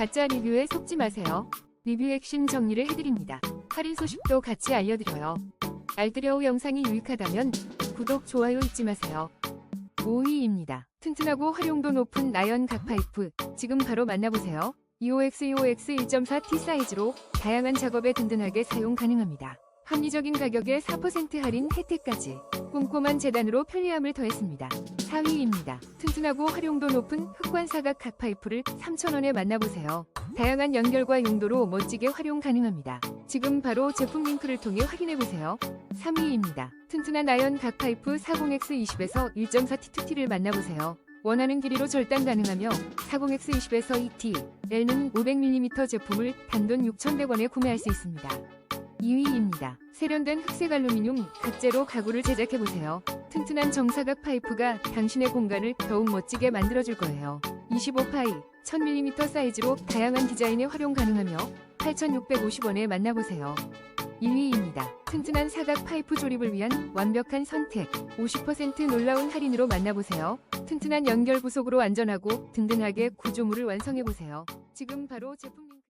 가짜 리뷰에 속지 마세요. 리뷰 핵심 정리를 해드립니다. 할인 소식도 같이 알려드려요. 알뜰여우 영상이 유익하다면 구독, 좋아요 잊지 마세요. 5위입니다. 튼튼하고 활용도 높은 나연 각파이프 지금 바로 만나보세요. EOX EOX 1.4T 사이즈로 다양한 작업에 든든하게 사용 가능합니다. 합리적인 가격에 4% 할인 혜택까지 꼼꼼한 재단으로 편리함을 더했습니다. 4위입니다. 튼튼하고 활용도 높은 흑관사각 각파이프를 3,000원에 만나보세요. 다양한 연결과 용도로 멋지게 활용 가능합니다. 지금 바로 제품 링크를 통해 확인해보세요. 3위입니다. 튼튼한 아연 각파이프 40X20에서 1.4T2T를 만나보세요. 원하는 길이로 절단 가능하며 40X20에서 2T, L는 500mm 제품을 단돈 6,100원에 구매할 수 있습니다. 2위입니다. 세련된 흑색 알루미늄 각재로 가구를 제작해보세요. 튼튼한 정사각 파이프가 당신의 공간을 더욱 멋지게 만들어줄 거예요. 25파이, 1000mm 사이즈로 다양한 디자인에 활용 가능하며 8,650원에 만나보세요. 1위입니다. 튼튼한 사각 파이프 조립을 위한 완벽한 선택. 50% 놀라운 할인으로 만나보세요. 튼튼한 연결 부속으로 안전하고 든든하게 구조물을 완성해보세요. 지금 바로 제품 링크